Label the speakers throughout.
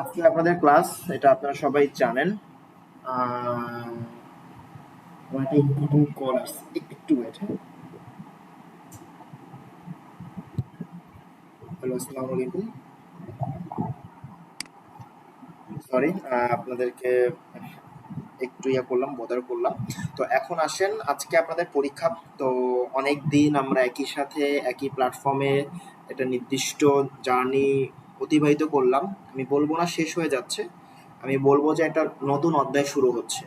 Speaker 1: আজকে আপনাদের ক্লাস, এটা আপনারা সবাই জানেন। সরি আপনাদেরকে একটু ইয়া করলাম বদার করলাম। তো এখন আসেন, আজকে আপনাদের পরীক্ষা, তো অনেক দিন আমরা একই সাথে, একই প্ল্যাটফর্মে একটা নির্দিষ্ট জার্নি অতিবাহিত করলাম। আমি বলব না শেষ হয়ে যাচ্ছে। আমি বলব যে একটা নতুন অধ্যায় শুরু হচ্ছে।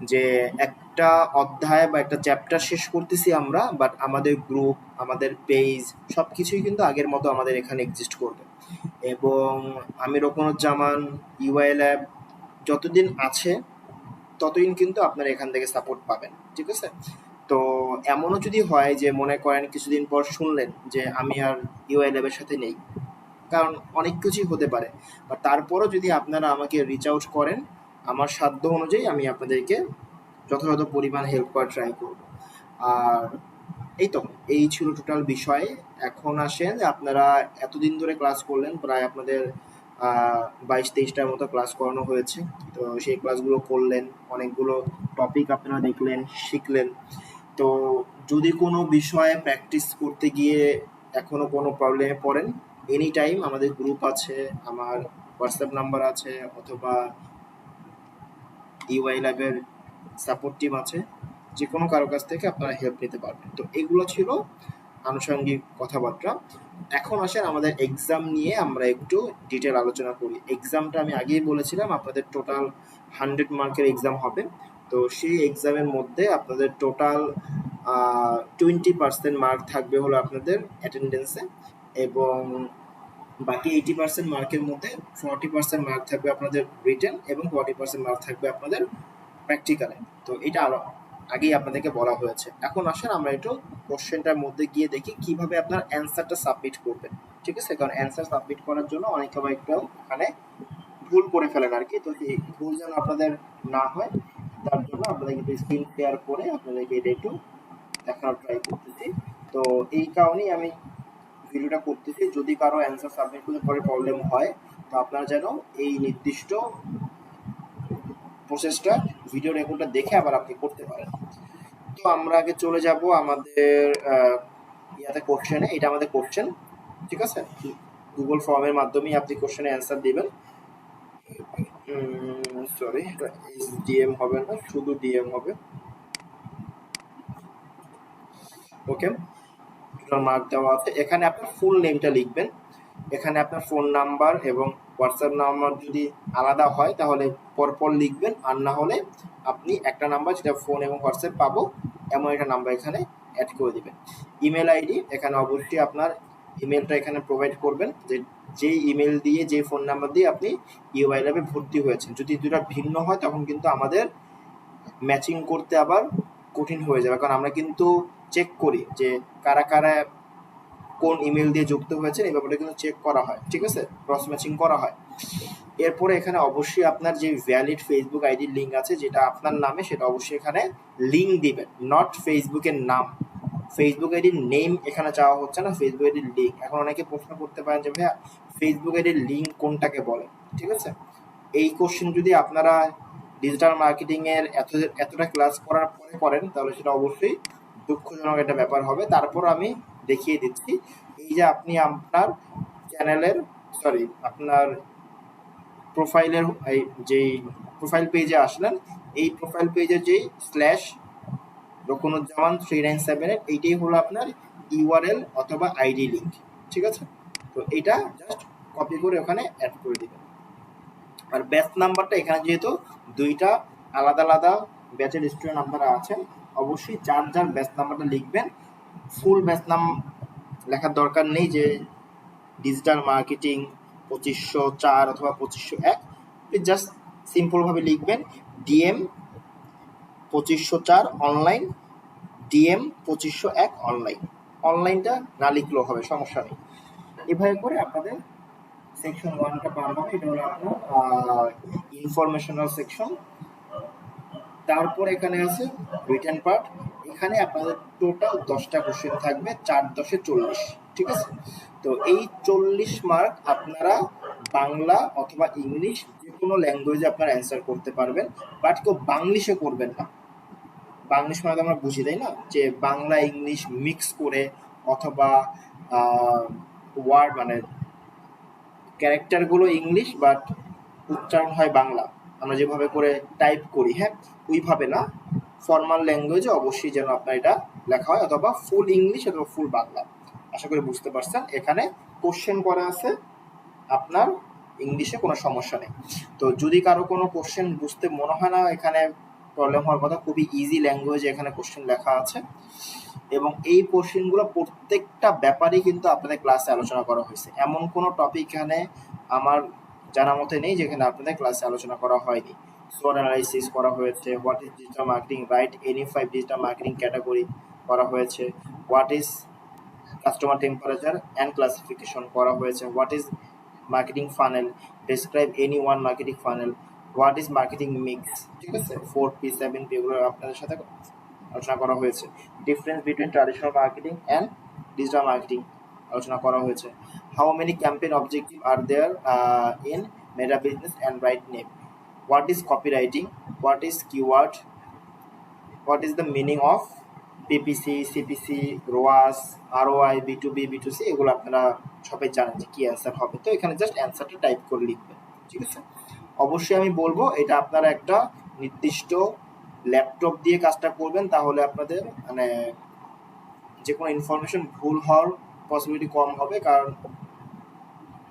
Speaker 1: যে একটা অধ্যায় বা একটা চ্যাপ্টার শেষ করতেছি আমরা বাট আমাদের গ্রুপ আমাদের পেজ সব কিছুই কিন্তু আগের মতো আমাদের এখানে এক্সিস্ট করবে। এবং আমি রকনুজ্জামান ইউআই ল্যাব যতদিন আছে, ততদিন কিন্তু আপনারা এখান থেকে সাপোর্ট পাবেন, ঠিক আছে? তো এমনও যদি হয় যে মনে করেন কিছুদিন পর শুনলেন যে আমি আর ইউআই ল্যাবের সাথে নেই কারণ অনেক কিছুই হতে পারে। বা তারপরও যদি আপনারা আমাকে রিচ আউট করেন, আমার সাধ্য অনুযায়ী আমি আপনাদেরকে যথাযথ পরিমাণ হেল্প করার ট্রাই করব। আর এই তো, এই ছিল টোটাল বিষয়। এখন আসেন, আপনারা এতদিন ধরে ক্লাস করলেন, প্রায় আপনাদের বাইশ তেইশটার মতো ক্লাস করানো হয়েছে। তো সেই ক্লাসগুলো করলেন, অনেকগুলো টপিক আপনারা দেখলেন, শিখলেন। তো যদি কোনো বিষয়ে প্র্যাকটিস করতে গিয়ে এখনও কোনো প্রবলেমে পড়েন এনি টাইম আমাদের গ্রুপ আছে, আমার হোয়াটসঅ্যাপ নাম্বার আছে, অথবা ইউআই ল্যাবের সাপোর্ট টিম আছে যে কোনো কারও কাছ থেকে আপনারা হেল্প নিতে পারবেন। তো এগুলো ছিল আনুষঙ্গিক কথাবার্তা। এখন আসেন আমাদের এক্সাম নিয়ে আমরা একটু ডিটেল আলোচনা করি। এক্সামটা আমি আগেই বলেছিলাম, আপনাদের টোটাল হান্ড্রেড মার্কের এক্সাম হবে। তো সেই এক্সামের মধ্যে আপনাদের টোটাল টোয়েন্টি পার্সেন্ট মার্ক থাকবে হলো আপনাদের অ্যাটেন্ডেন্সে এবং বাকি এইটি পার্সেন্ট মার্কের মধ্যে ফর্টি পার্সেন্ট মার্ক থাকবে আপনাদের রিটেন এবং ফর্টি পার্সেন্ট মার্ক থাকবে আপনাদের প্র্যাকটিক্যালে তো এটা আরও আগেই আপনাদেরকে বলা হয়েছে। এখন আসেন আমরা একটু কোশ্চেনটার মধ্যে গিয়ে দেখি কীভাবে আপনার অ্যান্সারটা সাবমিট করবেন। ঠিক আছে? কারণ অ্যান্সার সাবমিট করার জন্য অনেক সময় একটু এখানে ভুল করে ফেলেন আর কি। তো এই ভুল যেন আপনাদের না হয়, তার জন্য আপনাদেরকে একটু স্ক্রিন শেয়ার করে আপনাদেরকে এটা একটু দেখানোর ট্রাই করতেছি। তো এই কারণেই আমি ভিডিওটা করতেছি। যদি কারও অ্যান্সার সাবমিট করতে পরে প্রবলেম হয়, তো আপনারা যেন এই নির্দিষ্ট প্রসেসটা ভিডিও রেকর্ডটা দেখে আবার আপনি করতে পারেন। তো আমরা আগে চলে যাব আমাদের ইয়াতে কোশ্চেনে এটা আমাদের কোশ্চেন ঠিক আছে? গুগল ফর্মের মাধ্যমেই আপনি কোশ্চেনে অ্যান্সার দিবেন। সরি ডিএম হবে না, শুধু ডিএম হবে। ওকে টোটাল মার্ক দেওয়া আছে। এখানে আপনার ফুল নেমটা লিখবেন। এখানে আপনার ফোন নাম্বার এবং হোয়াটসঅ্যাপ নাম্বার যদি আলাদা হয়, তাহলে পরপর লিখবেন। আর না হলে আপনি একটা নাম্বার যেটা ফোন এবং হোয়াটসঅ্যাপ পাবো, এমন একটা নাম্বার এখানে অ্যাড করে দিবেন। ইমেল আইডি এখানে অবশ্যই আপনার ইমেলটা এখানে প্রোভাইড করবেন যে যে ইমেল দিয়ে যে ফোন নাম্বার দিয়ে আপনি ইউআই ল্যাবে ভর্তি হয়েছেন। যদি দুটা ভিন্ন হয়, তখন কিন্তু আমাদের ম্যাচিং করতে আবার কঠিন হয়ে যাবে। কারণ আমরা কিন্তু চেক করি যে কারা কারা কোন ইমেল দিয়ে যুক্ত হয়েছে এই ব্যাপারটা কিন্তু চেক করা হয়, ঠিক আছে? ক্রস ম্যাচিং করা হয়। এরপরে এখানে অবশ্যই আপনার যে ভ্যালিড ফেসবুক আইডির লিঙ্ক আছে, যেটা আপনার নামে, সেটা অবশ্যই এখানে লিঙ্ক দিবেন নট ফেসবুকের নাম। ফেসবুক আইডির নেম এখানে চাওয়া হচ্ছে না ফেসবুক আইডির লিঙ্ক এখন অনেকে প্রশ্ন করতে পারেন যে, ভাইয়া ফেসবুক আইডির লিঙ্ক কোনটাকে বলে? ঠিক আছে? এই কোশ্চেন যদি আপনারা ডিজিটাল মার্কেটিং এর এত, এতটা ক্লাস করার পরে করেন, তাহলে সেটা অবশ্যই দুঃখজনক একটা ব্যাপার হবে। তারপর আমি দেখিয়ে দিচ্ছি। এই যে আপনি আপনার চ্যানেলের সরি আপনার প্রোফাইলের, এই যেই প্রোফাইল পেজে আসলেন, এই প্রোফাইল পেজে যেই slash Rokunuzzaman three nine seven এইটাই হলো আপনার ইউআরএল অথবা আইডি লিঙ্ক ঠিক আছে? তো এটা জাস্ট কপি করে ওখানে অ্যাড করে দিবেন। আর ব্যাচ নাম্বারটা এখানে যেহেতু দুইটা আলাদা আলাদা ব্যাচের স্টুডেন্ট আপনারা আছেন অবশ্যই যার যার ব্যাচ নাম্বারটা লিখবেন। ফুল ব্যাচ নাম লেখার দরকার নেই যে ডিজিটাল মার্কেটিং পঁচিশশো চার অথবা পঁচিশশো এক। জাস্ট সিম্পলভাবে লিখবেন ডিএম পঁচিশশো চার অনলাইন ডিএম পঁচিশশো এক অনলাইন অনলাইনটা না লিখলেও হবে, সমস্যা নেই। এভাবে করে আপনাদের সেকশন ওয়ানটা পার হবে। এটা হলো আপনার ইনফরমেশনাল সেকশন তারপর এখানে আছে রিটার্ন পার্ট এখানে আপনাদের টোটাল দশটা কোশ্চেন থাকবে, চার দশে চল্লিশ, ঠিক আছে? তো এই চল্লিশ মার্ক আপনারা বাংলা অথবা ইংলিশ যে কোনো ল্যাঙ্গুয়েজে আপনারা অ্যান্সার করতে পারবেন বাট কেউ বাংলিশে করবেন না। বাংলিশ মানে আমরা বুঝি, তাই না? যে বাংলা, ইংলিশ মিক্স করে অথবা ওয়ার্ড মানে ক্যারেক্টারগুলো ইংলিশ বাট উচ্চারণ হয় বাংলা। আমরা যেভাবে করে টাইপ করি হ্যাঁ? ওইভাবে না। ফর্মাল ল্যাঙ্গুয়েজে অবশ্যই যেন আপনার এটা লেখা হয় অথবা ফুল ইংলিশ অথবা ফুল বাংলা। আশা করি বুঝতে পারছেন। এখানে কোশ্চেন করা আছে। আপনার ইংলিশে কোনো সমস্যা নেই। তো যদি কারও কোনো কোশ্চেন বুঝতে মনে হয় না, এখানে প্রবলেম হওয়ার কথা, খুবই ইজি ল্যাঙ্গুয়েজে এখানে কোশ্চেন লেখা আছে। এবং এই কোশ্চেনগুলো প্রত্যেকটা ব্যাপারেই কিন্তু আপনাদের ক্লাসে আলোচনা করা হয়েছে। এমন কোনো টপিক এখানে আমার জানা মতে নেই, যেখানে আপনাদের ক্লাসে আলোচনা করা হয়নি। সোর অ্যানালাইসিস করা হয়েছে। What is digital marketing write any five digital marketing category করা হয়েছে। What is customer temperature and classification করা হয়েছে। What is marketing funnel describe any one marketing funnel what is marketing mix ঠিক আছে? ফোর পি সেভেন পি এগুলো আপনাদের সাথে আলোচনা করা হয়েছে। Difference between traditional marketing and digital marketing আলোচনা করা হয়েছে। How many campaign objective are there in Meta business and write name is copy writing what is keyword what is the meaning of PPC CPC ROAS ROI B to B C এগুলো আপনারা সবাই জানেন যে কি answer হবে। তো এখানে just অ্যান্সারটা টাইপ করে লিখবেন, ঠিক আছে? অবশ্যই আমি বলব, এটা আপনারা একটা নির্দিষ্ট ল্যাপটপ দিয়ে কাজটা করবেন, তাহলে আপনাদের মানে যে কোনো ইনফরমেশন ভুল হওয়ার পসিবিলিটি কম হবে, কারণ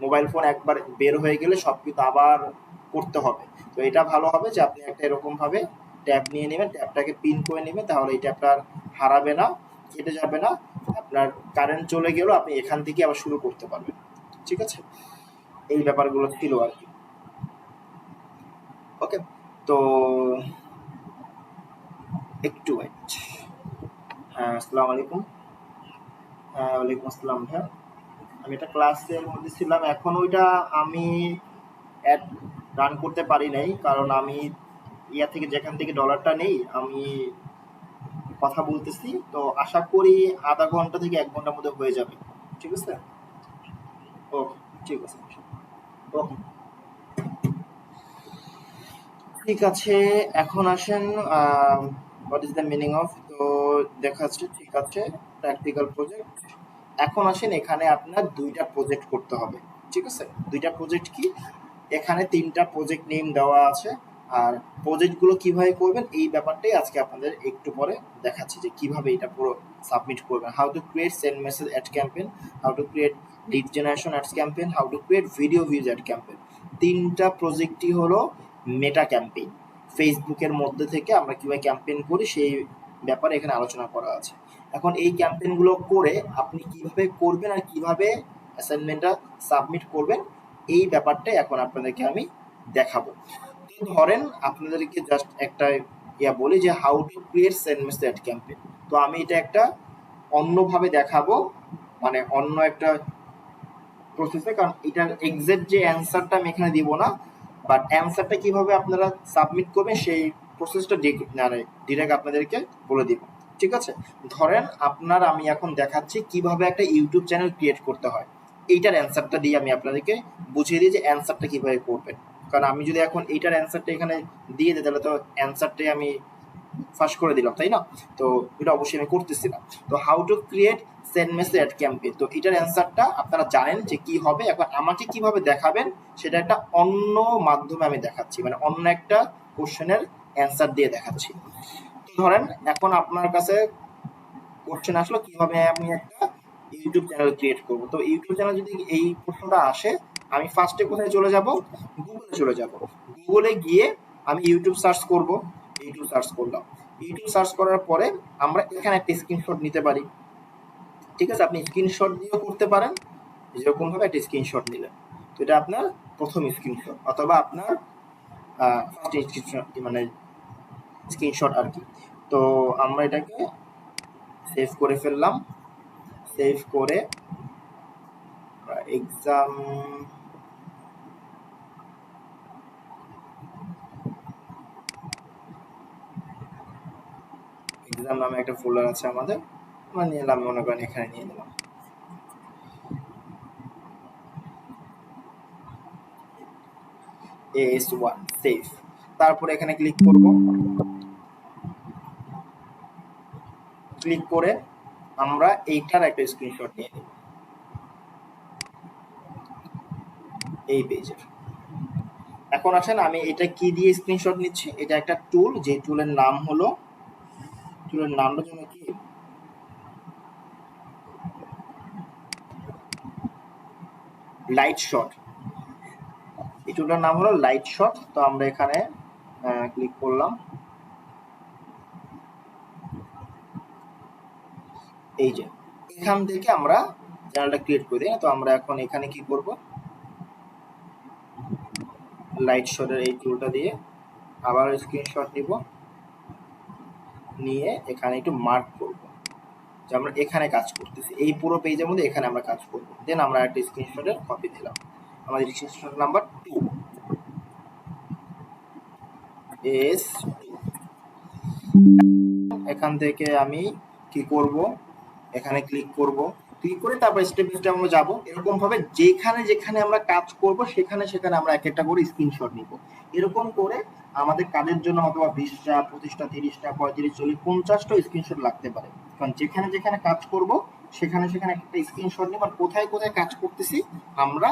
Speaker 1: মোবাইল ফোন একবার বের হয়ে গেলে সব কিছু আবার করতে হবে। তো এটা ভালো হবে যে আপনি একটা এরকমভাবে ট্যাব নিয়ে নেবেন, ট্যাবটাকে পিন করে নেবেন, তাহলে এই ট্যাবটা আর হারাবে না, কেটে যাবে না, আপনার কারেন্ট চলে গেলেও আপনি এখান থেকে আবার শুরু করতে পারবেন। ঠিক আছে? এই ব্যাপারগুলো ছিল আর কি। ওকে, তো একটু ওয়েট হ্যাঁ আসসালামু আলাইকুম। হ্যাঁ ওয়ালাইকুম আসসালাম ভাইয়া। আমি এটা ক্লাসের মধ্যে ছিলাম, এখন ওইটা আমি অ্যাড রান করতে পারি নাই, কারণ আমি ইয়া থেকে যেখান থেকে ডলারটা নেই, আমি কথা বলতেছি। তো আশা করি আধা ঘণ্টা থেকে এক ঘণ্টার মধ্যে হয়ে যাবে। ঠিক আছে? ওকে, ঠিক আছে। ওকে। ঠিক আছে, এখন আসেন what is the meaning of তো দেখাচ্ছে ঠিক আছে প্র্যাকটিক্যাল প্রজেক্ট এখন আসেন, এখানে আপনার দুইটা প্রজেক্ট করতে হবে। ঠিক আছে? দুইটা প্রজেক্ট কি? এখানে তিনটা প্রজেক্ট নেম দেওয়া আছে। আর প্রজেক্টগুলো কীভাবে করবেন, এই ব্যাপারটাই আজকে আপনাদের একটু পরে দেখাচ্ছি যে কীভাবে এটা পুরো সাবমিট করবেন। How to create send message ad campaign how to create lead generation ads campaign how to create video views ad campaign তিনটা প্রজেক্টই হলো মেটা ক্যাম্পেইন ফেসবুকের মধ্যে থেকে আমরা কীভাবে ক্যাম্পেইন করি, সেই ব্যাপারে এখানে আলোচনা করা আছে। এখন এই ক্যাম্পেইনগুলো করে আপনি কীভাবে করবেন আর কীভাবে অ্যাসাইনমেন্টটা সাবমিট করবেন এই ব্যাপারটা এখন আপনাদেরকে আমি দেখাবো। ধরেন আপনাদেরকে জাস্ট একটা ইয়া বলি যে how to create send message ad campaign তো আমি এটা একটা অন্যভাবে দেখাবো মানে অন্য একটা প্রসেসে কারণ এটার এক্সাক্ট যে অ্যান্সারটা আমি এখানে দিব না বাট অ্যান্সারটা কীভাবে আপনারা সাবমিট করবেন, সেই প্রসেসটা ডিরেক্ট আপনাদেরকে বলে দিব। ঠিক আছে? ধরেন আপনার আমি এখন দেখাচ্ছি কীভাবে একটা ইউটিউব চ্যানেল ক্রিয়েট করতে হয়। এইটার অ্যান্সারটা দিয়ে আমি আপনাদেরকে বুঝিয়ে দিই যে অ্যান্সারটা কীভাবে করবেন। কারণ আমি যদি এখন এইটার অ্যান্সারটা এখানে দিয়ে দিই, তাহলে তো অ্যান্সারটাই আমি ফাঁস করে দিলাম, তাই না? তো এটা অবশ্যই আমি করতেছি না। তো how to create send message ad campaign তো এটার অ্যান্সারটা আপনারা জানেন যে কি হবে, এখন আমাকে কীভাবে দেখাবেন, সেটা একটা অন্য মাধ্যমে আমি দেখাচ্ছি মানে অন্য একটা কোশ্চেনের অ্যান্সার দিয়ে দেখাচ্ছি। ধরেন, এখন আপনার কাছে কোশ্চেন আসলো, কীভাবে আমি একটা ইউটিউব চ্যানেল ক্রিয়েট করব। তো ইউটিউব চ্যানেল যদি এই প্রশ্নটা আসে, আমি ফার্স্টে কোথায় চলে যাব? গুগলে চলে যাব। গুগলে গিয়ে আমি ইউটিউব সার্চ করব। ইউটিউব সার্চ করলাম। ইউটিউব সার্চ করার পরে আমরা এখানে একটা স্ক্রিনশট নিতে পারি। ঠিক আছে? আপনি স্ক্রিনশট দিয়েও করতে পারেন। যেরকম ভাবে একটা স্ক্রিনশট নিলেন। তো এটা আপনার প্রথম স্ক্রিনশট অথবা আপনার ফার্স্ট স্ক্রিনশট মানে স্ক্রিনশট আর কি। তো আমরা এটাকে সেভ করে ফেললাম। সেভ করে এক্সাম এক্সাম নামে একটা ফোল্ডার আছে আমাদের, আমরা নিয়ে নিলাম, মনে করেন এখানে নিয়ে নিলাম। এস ওয়ান সেভ তারপরে এখানে ক্লিক করব। ক্লিক করে আমরা এইটার একটা স্ক্রিনশট নিয়ে নেব। এই পেজের এখন আসেন, আমি এটা কি দিয়ে স্ক্রিনশট নিচ্ছি? এটা একটা টুল যে টুলের নাম হলো টুলের নামটা যেন কি? লাইট শট এই টুলটার নাম হলো লাইট শট তো আমরা এখানে ক্লিক করলাম। এই যে, এখান থেকে আমরা চ্যানেলটা ক্রিয়েট করে দিই তো আমরা এখন এখানে কি করব? লাইট শটের এই টুলটা দিয়ে আবার স্ক্রিনশট নিব। নিয়ে এখানে একটু মার্ক করব। যে আমরা এখানে কাজ করতেছি। এই পুরো পেজের মধ্যে এখানে আমরা কাজ করব। দেন আমরা একটা স্ক্রিনশটের কপি দিলাম। আমাদের স্ক্রিনশট নাম্বার টু এস এখান থেকে আমি কি করব? এখানে ক্লিক করব। ক্লিক করে তারপর স্টেপ স্টেপ আমরা যাব। এরকম ভাবে যেখানে যেখানে আমরা কাজ করব, সেখানে সেখানে আমরা এক একটা করে স্ক্রিনশট নিব। এরকম করে আমাদের কাজের জন্য অথবা বিশটা, পঁচিশটা, তিরিশটা, পঁয়ত্রিশ, চল্লিশ, পঞ্চাশটা স্ক্রিনশট লাগতে পারে। কারণ যেখানে যেখানে কাজ করব, সেখানে সেখানে একটা স্ক্রিনশট নিব। আর কোথায় কোথায় কাজ করতেছি, আমরা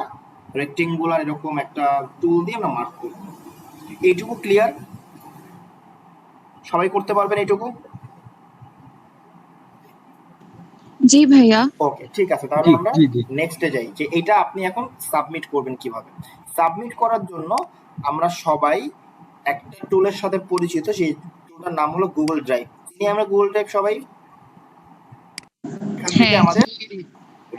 Speaker 1: রেক্টেঙ্গুলার এরকম একটা টুল দিয়ে আমরা মার্ক করব এইটুকু ক্লিয়ার সবাই করতে পারবেন এইটুকু?
Speaker 2: জি ভাইয়া।
Speaker 1: ওকে ঠিক আছে তাহলে আমরা। নেক্সটে যাই যে এটা আপনি এখন সাবমিট করবেন কীভাবে? সাবমিট করার জন্য আমরা সবাই একটা টুলের সাথে পরিচিত সেই টুলটার নাম হলো গুগল ড্রাইভ চিনি আমরা গুগল ড্রাইভ সবাই?
Speaker 2: হ্যাঁ।
Speaker 1: আমাদের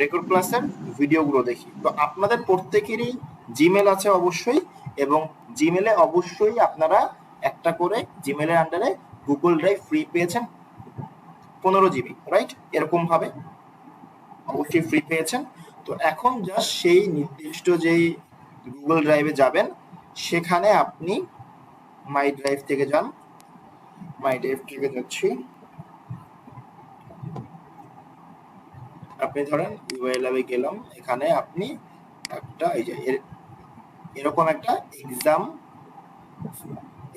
Speaker 1: রেকর্ড ক্লাসের ভিডিওগুলো দেখি। তো আপনাদের প্রত্যেকেরই জিমেল আছে অবশ্যই এবং জিমেলে অবশ্যই আপনারা একটা করে জিমেলের আন্ডারে গুগল ড্রাইভ ফ্রি পেয়েছেন। পনেরো জিবি রাইট এরকম ভাবে। অবশ্যই ফ্রি পেয়েছেন। তো এখন জাস্ট সেই নির্দিষ্ট যেই গুগল ড্রাইভে যাবেন, সেখানে আপনি মাই ড্রাইভ থেকে যান। মাই ড্রাইভ থেকে যাচ্ছি। আপনি ধরেন ল্যাবে গেলাম, এখানে আপনি একটা, এই যে, এর- এরকম একটা এক্সাম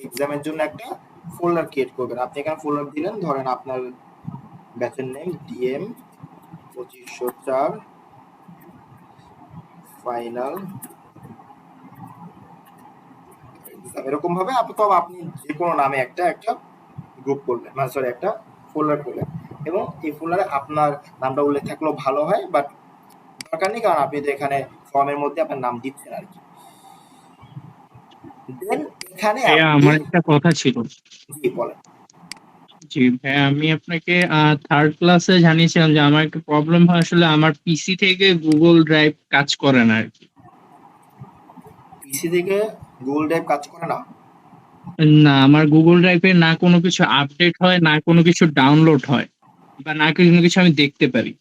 Speaker 1: এক্সামের জন্য একটা ফোল্ডার ক্রিয়েট করবেন। আপনি এখানে ফোল্ডার দিলেন, ধরেন আপনার ব্যাচের নেম ডিএম পঁচিশশো চার ফাইনাল এরকম ভাবে তো আপনি যে কোনো নামে একটা একটা গ্রুপ করলেন মানে সরি একটা ফোল্ডার করলেন। এবং এই ফোল্ডারে আপনার নামটা উল্লেখ থাকলেও ভালো হয় বাট দরকার নেই কারণ আপনি তো এখানে ফর্মের মধ্যে আপনার নাম দিচ্ছেন আর কি। দেন এখানে
Speaker 3: আমার একটা কথা ছিল।
Speaker 1: জি বলেন।
Speaker 3: জি ভাইয়া আমি আপনাকে থার্ড ক্লাসে জানিয়েছিলাম যে আমার একটা প্রবলেম হয় আসলে আমার পিসি থেকে গুগল ড্রাইভ কাজ করে না আর কি
Speaker 1: পিসি থেকে গুগল ড্রাইভ কাজ করে না?
Speaker 3: না আমার গুগল ড্রাইভে না কোনো কিছু আপডেট হয় না কোনো কিছু ডাউনলোড হয় বা না কোনো কিছু আমি দেখতে পারি।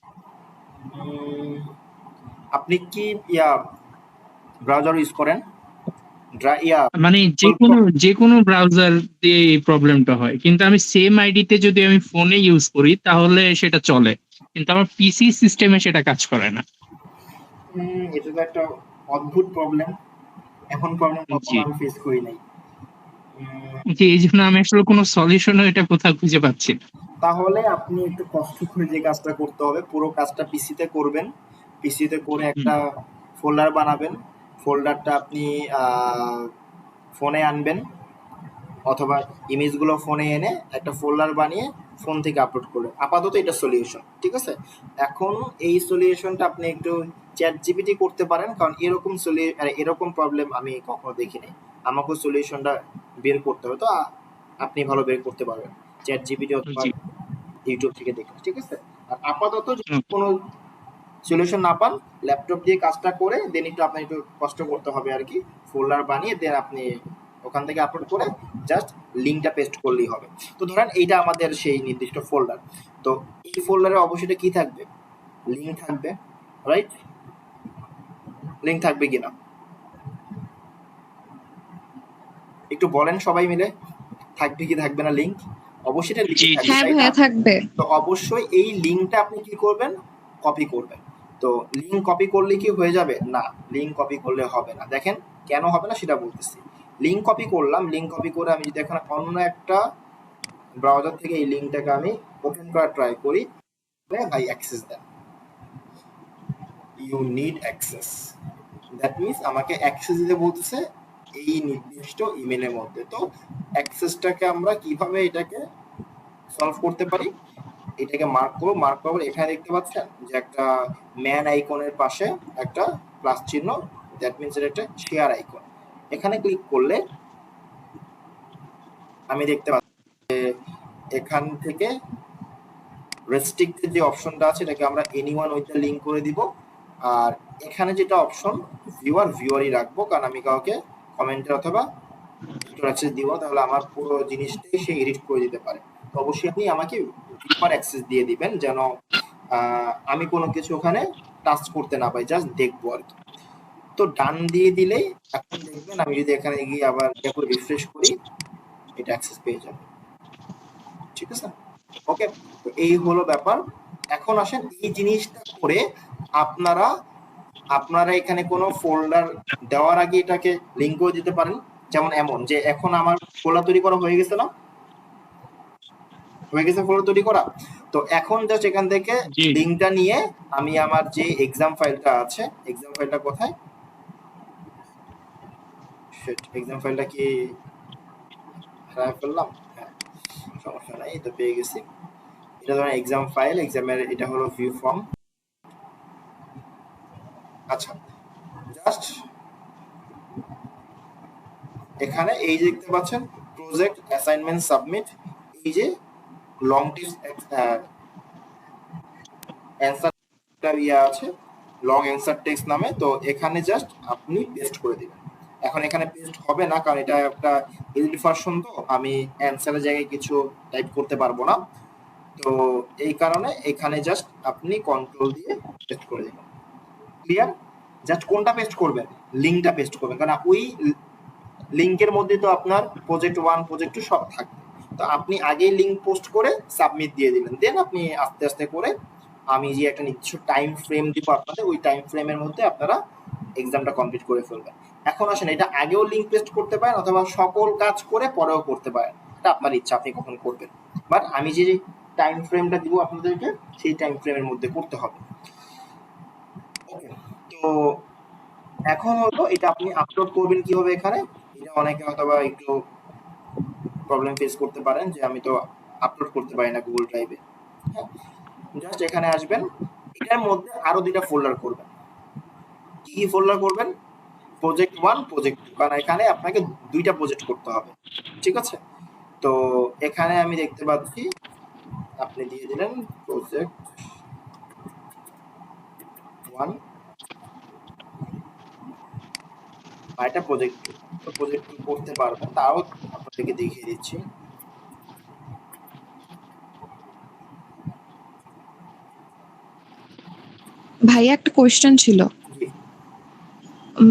Speaker 1: আপনি কি ইয়া ব্রাউজার ইউজ করেন?
Speaker 3: মানে যে কোনো যে কোনো ব্রাউজার দিয়ে এই প্রবলেমটা হয়। কিন্তু আমি সেম আইডিতে যদি আমি ফোনে ইউজ করি তাহলে সেটা চলে। কিন্তু আমার পিসি সিস্টেমে সেটা কাজ করে না।
Speaker 1: এটা তো একটা অদ্ভুত প্রবলেম এখন প্রবলেম আমি ফেস করি নাই।
Speaker 3: যে এই জন্য আমি আসলে কোনো সলিউশনও এটা কোথাও খুঁজে পাচ্ছি না।
Speaker 1: তাহলে আপনি একটু কষ্ট করে যে কাজটা করতে হবে পুরো কাজটা পিসিতে করবেন। পিসিতে করে একটা ফোল্ডার বানাবেন। ফোল্ডারটা আপনি ফোনে আনবেন অথবা ইমেজগুলো ফোনে এনে একটা ফোল্ডার বানিয়ে ফোন থেকে আপলোড করবেন। আপাতত এটা সলিউশন ঠিক আছে? এখন এই সলিউশনটা আপনি একটু চ্যাট জিপিটি করতে পারেন কারণ এরকম সলি এরকম প্রবলেম আমি কখনো দেখিনি। আমাকেও সলিউশনটা বের করতে হবে তো আপনি ভালো বের করতে পারবেন। চ্যাট জিপিটি অথবা ইউটিউব থেকে দেখে ঠিক আছে? আর আপাতত যদি কোনো সলিউশন না পান ল্যাপটপ দিয়ে কাজটা করে দেন একটু আপনার একটু কষ্ট করতে হবে আর কি। ফোল্ডার বানিয়ে দেন আপনি ওখান থেকে আপলোড করে জাস্ট লিঙ্কটা পেস্ট করলেই হবে। তো ধরেন এইটা আমাদের সেই নির্দিষ্ট ফোল্ডার তো এই ফোল্ডারে অবশ্যই কি থাকবে? লিঙ্ক থাকবে রাইট লিঙ্ক থাকবে কিনা? একটু বলেন সবাই মিলে থাকবে কি থাকবে না লিঙ্ক অবশ্যই
Speaker 2: হ্যাঁ থাকবে।
Speaker 1: তো অবশ্যই এই লিঙ্কটা আপনি কি করবেন? কপি করবেন। তো লিঙ্ক কপি করলে কি হয়ে যাবে? না লিঙ্ক কপি করলে হবে না। দেখেন কেন হবে না সেটা বলতেছি। লিঙ্ক কপি করলাম লিঙ্ক কপি করে আমি যদি এখন অন্য একটা ব্রাউজার থেকে এই লিঙ্কটাকে আমি ওপেন করার ট্রাই করি ভাই access then. You need access that means আমাকে অ্যাক্সেস দিতে বলতেছে এই নির্দিষ্ট ইমেলের মধ্যে। তো অ্যাক্সেসটাকে আমরা কীভাবে এটাকে সলভ করতে পারি? এটাকে মার্ক করব মার্ক করব এখানে দেখতে পাচ্ছেন যে একটা ম্যান আইকনের পাশে একটা প্লাস চিহ্ন দ্যাট মিনস এটা একটা শেয়ার আইকন এখানে ক্লিক করলে আমি দেখতে পাচ্ছি এখান থেকে রেস্ট্রিক্টেড যে অপশনটা আছে, এটাকে আমরা এনিওয়ান উইথ লিঙ্ক করে দিব। আর এখানে যেটা অপশন ভিউয়ার ভিউয়ারই রাখব, কারণ আমি কাউকে কমেন্টের অথবা দিব, তাহলে আমার পুরো জিনিসটাই সে এডিট করে দিতে পারে। অবশ্যই আপনি আমাকে ভিউয়ার অ্যাক্সেস দিয়ে দিবেন যেন আমি কোনো কিছু ওখানে টাচ করতে না পাই জাস্ট দেখব আর কি। তো ডান দিয়ে দিলেই এখন দেখবেন আমি যদি এখানে গিয়ে আবার দেখো রিফ্রেশ করি, এটা অ্যাক্সেস পেয়ে যাবে ঠিক আছে? ওকে তো এই হলো ব্যাপার। এখন আসেন, এই জিনিসটা করে আপনারা আপনারা এখানে কোনো ফোল্ডার দেওয়ার আগে এটাকে লিঙ্কও দিতে পারেন। যেমন এমন যে, এখন আমার ফোল্ডার তৈরি করা হয়ে গেছে না? হয়ে গেছে ফোল্ডার তৈরি করা। তো এখন জাস্ট এখান থেকে
Speaker 3: জি।
Speaker 1: লিঙ্কটা নিয়ে আমি আমার যে এক্সাম ফাইলটা আছে এক্সাম ফাইলটা কোথায়? এক্সাম ফাইলটা কি হারায় ফেললাম? হ্যাঁ সমস্যা নাই তো পেয়ে গেছি। এটা ধরেন এক্সাম ফাইল এক্সামের এটা হলো ভিউ ফর্ম আচ্ছা জাস্ট এখানে এই যে দেখতে পাচ্ছেন প্রজেক্ট অ্যাসাইনমেন্ট সাবমিট এই যে লং টেস্ট অ্যান্সার ইয়ে আছে লং অ্যান্সার টেক্সট নামে, তো এখানে জাস্ট আপনি পেস্ট করে দিবেন। এখন এখানে পেস্ট হবে না, কারণ এটা একটা এডিট ভার্সন তো আমি অ্যান্সারের জায়গায় কিছু টাইপ করতে পারব না। তো এই কারণে এখানে জাস্ট আপনি কন্ট্রোল দিয়ে পেস্ট করে দিবেন। ক্লিয়ার জাস্ট কোনটা পেস্ট করবেন? লিঙ্কটা পেস্ট করবেন। কারণ ওই লিঙ্কের মধ্যে তো আপনার প্রজেক্ট ওয়ান প্রজেক্ট টু সব থাকবে। তো আপনি আগেই লিঙ্ক পোস্ট করে সাবমিট দিয়ে দিলেন। দেন আপনি আস্তে আস্তে করে আমি যে একটা নির্দিষ্ট টাইম ফ্রেম দিব আপনাদের, ওই টাইম ফ্রেমের মধ্যে আপনারা এক্সামটা কমপ্লিট করে ফেলবেন। এখন আসেন, এটা আগেও লিঙ্ক পেস্ট করতে পারেন অথবা সকল কাজ করে পরেও করতে পারেন। এটা আপনার ইচ্ছা, আপনি কখন করবেন। বাট আমি যে টাইম ফ্রেমটা দিব আপনাদেরকে, সেই টাইম ফ্রেমের মধ্যে করতে হবে। তো এখন হলো এটা আপনি আপলোড করবেন কীভাবে এখানে? এটা অনেকে হয়তোবা একটু প্রবলেম ফেস করতে পারেন যে আমি তো আপলোড করতে পারি না গুগল ড্রাইভে হ্যাঁ? জাস্ট এখানে আসবেন, এটার মধ্যে আরও দুইটা ফোল্ডার করবেন। কি কি ফোল্ডার করবেন? প্রজেক্ট ওয়ান প্রজেক্ট টু কারণ এখানে আপনাকে দুইটা প্রজেক্ট করতে হবে। ঠিক আছে? তো এখানে আমি দেখতে পাচ্ছি, আপনি দিয়ে দিলেন প্রজেক্ট ওয়ান আর এটা প্রজেক্ট টু প্রজেক্ট টু করতে পারবেন। তাও আপনাদেরকে দেখিয়ে দিচ্ছি।
Speaker 2: ভাইয়া একটা কোয়েশ্চেন ছিল।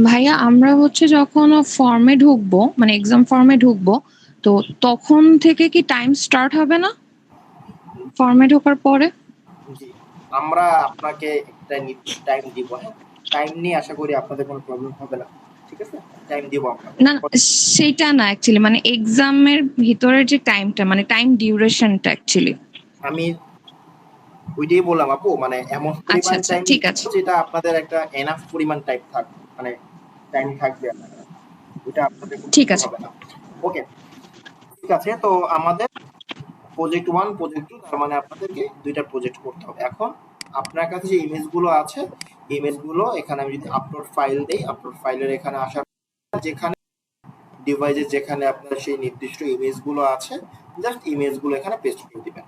Speaker 2: ভাইয়া আমরা হচ্ছে যখন ফর্মে ঢুকবো মানে এক্সাম ফর্মে ঢুকবো তো তখন থেকে কি টাইম স্টার্ট হবে না? ফর্মে ঢোকার পরে?
Speaker 1: আমরা আপনাকে একটা নির্দিষ্ট টাইম দিব হ্যাঁ। টাইম নিয়ে আশা করি আপনাদের কোনো প্রবলেম হবে না। ঠিক আছে? টাইম দিব
Speaker 2: না সেটা না অ্যাকচুয়ালি মানে এক্সামের ভিতরের যে টাইমটা মানে টাইম ডিউরেশনটা অ্যাকচুয়ালি
Speaker 1: আমি ওইটাই বললাম আপু মানে এমন
Speaker 2: আচ্ছা,
Speaker 1: পরিমাণ
Speaker 2: আচ্ছা,
Speaker 1: টাইম
Speaker 2: ঠিক আছে।
Speaker 1: যেটা আপনাদের একটা এনাফ পরিমাণ টাইম থাকবে মানে টাইম থাকবে ওটা আপনাদের
Speaker 2: ঠিক আছে।
Speaker 1: ওকে ঠিক আছে তো আমাদের প্রজেক্ট ওয়ান প্রজেক্ট টু তার মানে আপনাদেরকে দুইটা প্রজেক্ট করতে হবে। এখন আপনার কাছে যে ইমেজগুলো আছে ইমেজগুলো এখানে আমি যদি আপলোড ফাইল দেই আপলোড ফাইলের এখানে আসার যেখানে ডিভাইসে যেখানে আপনার সেই নির্দিষ্ট ইমেজগুলো আছে জাস্ট ইমেজগুলো এখানে পেস্ট করে দিবেন।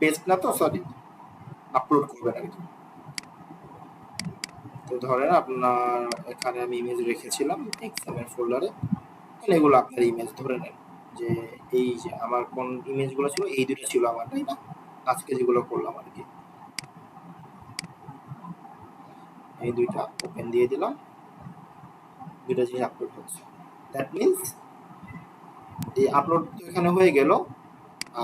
Speaker 1: পেস্ট না তো সরি আপলোড করবেন আর কি। তো ধরেন আপনার এখানে আমি ইমেজ রেখেছিলাম এক্সামের ফোল্ডারে তাহলে এগুলো আপনার ইমেজ ধরে নেন যে এই যে আমার কোন ইমেজগুলো ছিল, এই দুটো ছিল আমার, তাই না? আজকে যেগুলো করলাম আর কি। এই দুইটা ওপেন দিয়ে দিলাম। দুইটা জিনিস আপলোড হচ্ছে। দ্যাট মিনস এই আপলোড তো এখানে হয়ে গেল।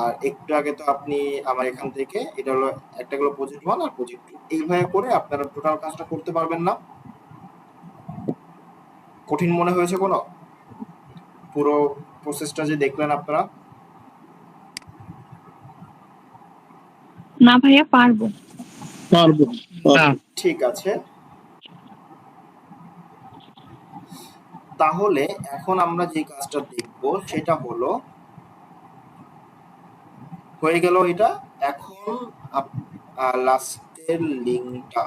Speaker 1: আর একটু আগে তো আপনি আমার এখান থেকে এটা হলো একটা হলো প্রজেক্ট ওয়ান আর প্রজেক্ট টু এইভাবে করে আপনারা টোটাল কাজটা করতে পারবেন না। কঠিন মনে হয়েছে কোনো? পুরো প্রসেসটা যে দেখলেন আপনারা?
Speaker 2: না ভাইয়া পারব।
Speaker 4: পারব
Speaker 3: না
Speaker 1: ঠিক আছে। তাহলে এখন আমরা যে কাজটা দেখব সেটা হলো, হয়ে গেল এটা। এখন লাস্টের লিঙ্কটা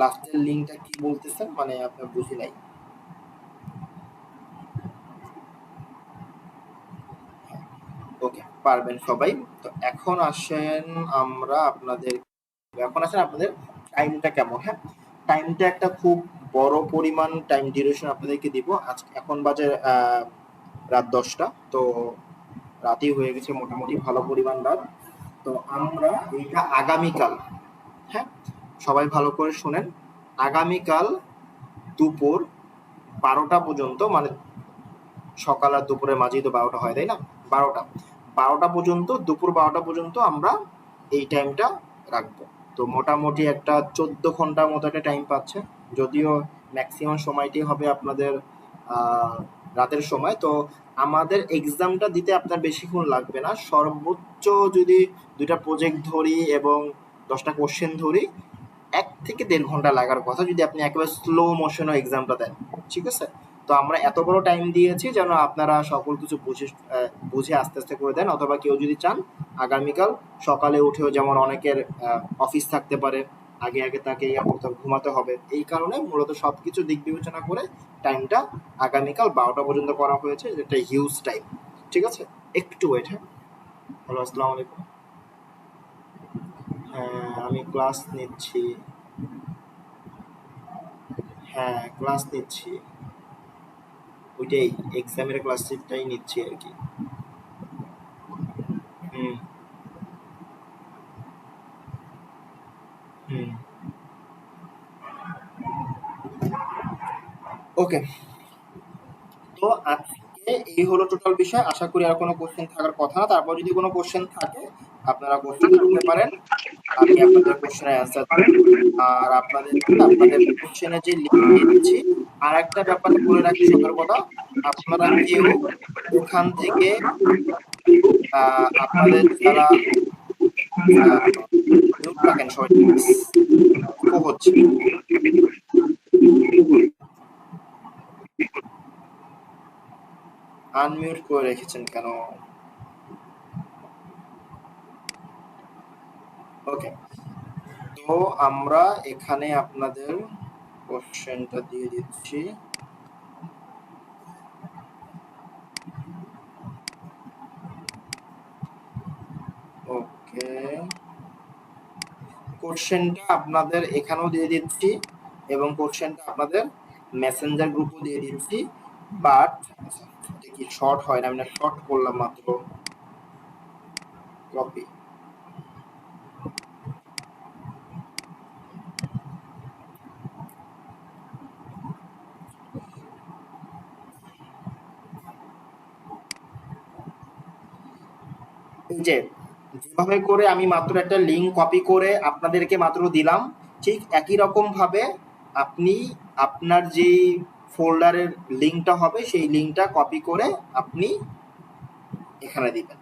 Speaker 1: লাস্টের লিঙ্কটা কি বলতেছেন? মানে আপনার বুঝি নাই। ওকে, পারবেন সবাই। তো এখন আসেন আমরা আপনাদের, এখন আসেন আপনাদের টাইমটা কেমন? হ্যাঁ টাইমটা একটা খুব বড় পরিমাণ টাইম ডিউরেশন আপনাদেরকে দিব। আজ এখন বাজে রাত দশটা। তো রাতেই হয়ে গেছে মোটামুটি ভালো পরিমাণ রাত। তো আমরা এইটা আগামীকাল হ্যাঁ? সবাই ভালো করে শোনেন। আগামীকাল দুপুর বারোটা পর্যন্ত মানে সকাল আর দুপুরের মাঝেই তো বারোটা হয়, তাই না? বারোটা। বারোটা পর্যন্ত, দুপুর বারোটা পর্যন্ত আমরা এই টাইমটা রাখব। তো মোটামুটি একটা চোদ্দ ঘণ্টার মতো একটা টাইম পাচ্ছে। যদিও ম্যাক্সিমাম সময়টি হবে আপনাদের রাতের সময়, তো আমাদের এক্সামটা দিতে আপনার বেশিক্ষণ লাগবে না। সর্বোচ্চ যদি দুইটা প্রজেক্ট ধরি এবং দশটা কোশ্চেন ধরি, এক থেকে দেড় ঘণ্টা লাগার কথা যদি আপনি একেবারে স্লো মোশনও এক্সামটা দেন, ঠিক আছে? তো আমরা এত বড় টাইম দিয়েছি যেন আপনারা সকল কিছু বুঝে বুঝে আস্তে আস্তে করে দেন, অথবা কেউ যদি চান, আগামীকাল সকালে উঠেও যেমন অনেকের অফিস থাকতে পারে আগে আগে তাকে ইয়া করতে হবে, ঘুমাতে হবে। এই কারণে মূলত সবকিছু দিক বিবেচনা করে টাইমটা আগামীকাল বারোটা পর্যন্ত করা হয়েছে যেটা হিউজ টাইম ঠিক আছে? একটু ওয়েট হ্যাঁ? হ্যালো আসসালামু আলাইকুম। হ্যাঁ আমি ক্লাস নিচ্ছি। হ্যাঁ ক্লাস নিচ্ছি। ওইটাই এক্সামের ক্লাসটাই নিচ্ছি আর কি। হুম। ওকে তো আজকে এই হলো টোটাল বিষয়। আশা করি আর কোনো কোশ্চেন থাকার কথা না। তারপর যদি কোনো কোশ্চেন থাকে, আপনারা কোশ্চেন করতে পারেন। আমি আপনাদের কোশ্চেনের অ্যান্সার আর আপনাদের আপনাদের কোশ্চেনের যে লিঙ্ক দিয়ে দিচ্ছি আর একটা ব্যাপার বলে রাখি সতর্কতা। আপনারা কেউ ওখান থেকে আপনাদের যারা রাখেন সবাই হচ্ছে। আনমিউট করে রেখেছেন কেন? ওকে তো আমরা এখানে আপনাদের কোশ্চেনটা দিয়ে দিচ্ছি। ওকে কোশ্চেনটা আপনাদের এখানেও দিয়ে দিচ্ছি এবং কোশ্চেনটা আপনাদের মেসেঞ্জার গ্রুপও দিয়ে দিচ্ছি। বাট কি শর্ট হয় না, আমি শর্ট করলাম মাত্র। কপি যে, যেভাবে করে আমি মাত্র একটা লিঙ্ক কপি করে আপনাদেরকে মাত্র দিলাম, ঠিক একই রকম ভাবে আপনি আপনার যেই ফোল্ডারের লিঙ্কটা হবে, সেই লিঙ্কটা কপি করে আপনি এখানে দিবেন।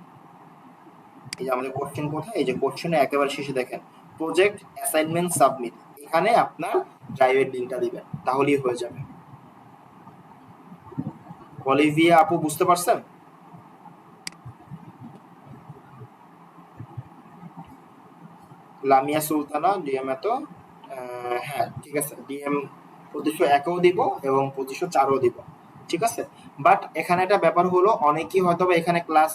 Speaker 1: এই যে আমাদের কোশ্চেন কোথায়? এই যে কোশ্চেনে একেবারে শেষে দেখেন প্রজেক্ট অ্যাসাইনমেন্ট সাবমিট এখানে আপনার ড্রাইভের লিঙ্কটা দিবেন, তাহলেই হয়ে যাবে। অলিভিয়া আপু, বুঝতে পারছেন? লামিয়া সুলতানা, ডিএম এত হ্যাঁ ঠিক আছে, ডিএম পঁচিশশো একও দিব এবং পঁচিশশো চারও দিব, ঠিক আছে? বাট এখানে একটা ব্যাপার হলো, অনেকেই হয়তো এখানে ক্লাস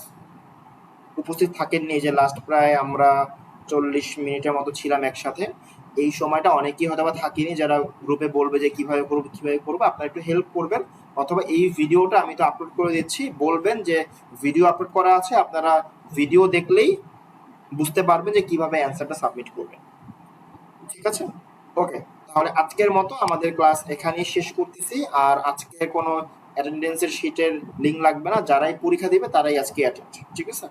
Speaker 1: উপস্থিত থাকেননি যে লাস্ট প্রায় আমরা চল্লিশ মিনিটের মতো ছিলাম একসাথে। এই সময়টা অনেকেই হয়তো বা থাকিনি যারা গ্রুপে বলবে যে কীভাবে করব কীভাবে করব। আপনারা একটু হেল্প করবেন, অথবা এই ভিডিওটা আমি তো আপলোড করে দিচ্ছি। বলবেন যে ভিডিও আপলোড করা আছে, আপনারা ভিডিও দেখলেই বুঝতে পারবেন যে কীভাবে অ্যান্সারটা সাবমিট করবেন। ঠিক আছে? ওকে তাহলে আজকের মতো আমাদের ক্লাস এখানেই শেষ করতেছি। আর আজকে কোনো অ্যাটেন্ডেন্সের শিটের লিঙ্ক লাগবে না। যারাই পরীক্ষা দিবে, তারাই আজকে অ্যাটেন্ড ঠিক আছে?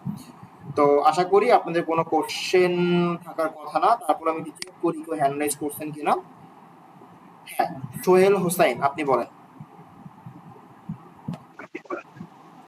Speaker 1: তো আশা করি আপনাদের কোনো কোশ্চেন থাকার কথা না। তারপর আমি চেক করি কেউ হ্যান্ড রাইজ করছেন কিনা? হ্যাঁ সোহেল হোসাইন, আপনি বলেন।